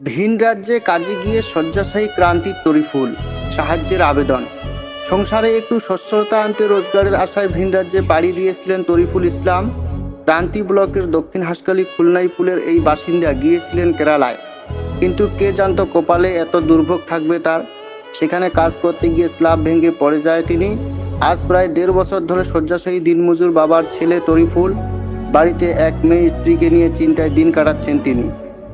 ভিন রাজ্যে কাজে গিয়ে শয্যাশায়ী ক্রান্তির তরিফুল সাহায্যের আবেদন। সংসারে একটু সচ্ছলতা আনতে রোজগারের আশায় ভিন রাজ্যে পাড়ি দিয়েছিলেন তরিফুল ইসলাম। ক্রান্তি ব্লকের দক্ষিণ হাসকালি খুলনাই পুলের এই বাসিন্দা গিয়েছিলেন কেরালায়। কিন্তু কে জানত কপালে এত দুর্ভোগ থাকবে তার? সেখানে কাজ করতে গিয়ে স্ল্যাব ভেঙে পড়ে যায় তিনি। আজ প্রায় দেড় বছর ধরে শয্যাশায়ী দিনমজুর বাবার ছেলে তরিফুল বাড়িতে এক মেয়ে স্ত্রীকে নিয়ে চিন্তায় দিন কাটাচ্ছেন তিনি।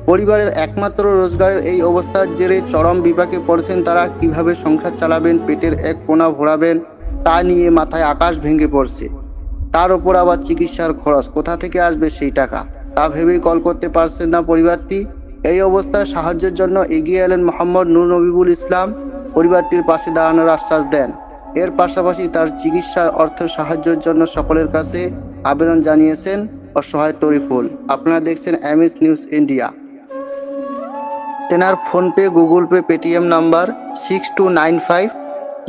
পরিবারের একমাত্র রোজগারের এই অবস্থার জেরে চরম বিপাকে পড়েছেন তারা, কীভাবে সংসার চালাবেন, পেটের এক কোনা ভরাবেন, তা নিয়ে মাথায় আকাশ ভেঙে পড়ছে। তার ওপর আবার চিকিৎসার খরচ, কোথা থেকে আসবে সেই টাকা? তা ভেবেই কল করতে পারছেন না পরিবারটি। এই অবস্থায় সাহায্যের জন্য এগিয়ে এলেন মোহাম্মদ নূর নবিবুল ইসলাম। পরিবারটির পাশে দাঁড়ানোর আশ্বাস দেন। এর পাশাপাশি তার চিকিৎসার অর্থ সাহায্যের জন্য সকলের কাছে আবেদন জানিয়েছেন অসহায় তরিফুল। আপনারা দেখছেন এমএস নিউজ ইন্ডিয়া। তেনার PhonePe, Google Pay, Paytm number six two nine five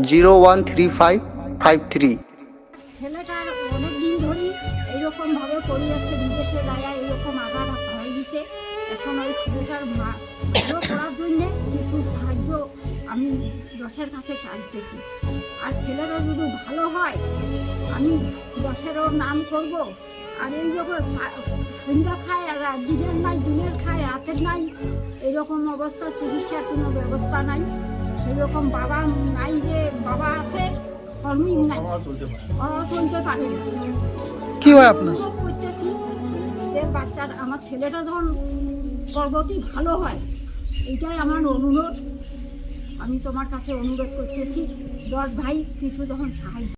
zero one three five five three আমি দশের কাছে চাইতেছি আর ছেলেটা যদি ভালো হয়, আমি দশেরও নাম করব। আর এই যখন সন্ধ্যা খায় আর রাত দিনের নাই দিনের খায় রাতের নাই এরকম অবস্থা চিকিৎসার কোনো ব্যবস্থা নাই। সেরকম বাবা নাই যে বাবা আছে কর্মী নাই। চলতে পারে। না কি হয় আপনার? করতেছি যে বাচ্চার আমার ছেলেটা যখন গর্ভবতী ভালো হয়। এটাই আমার অনুরোধ। আমি তোমার কাছে অনুরোধ করতেছি দশ ভাই কিছু যখন সাহায্য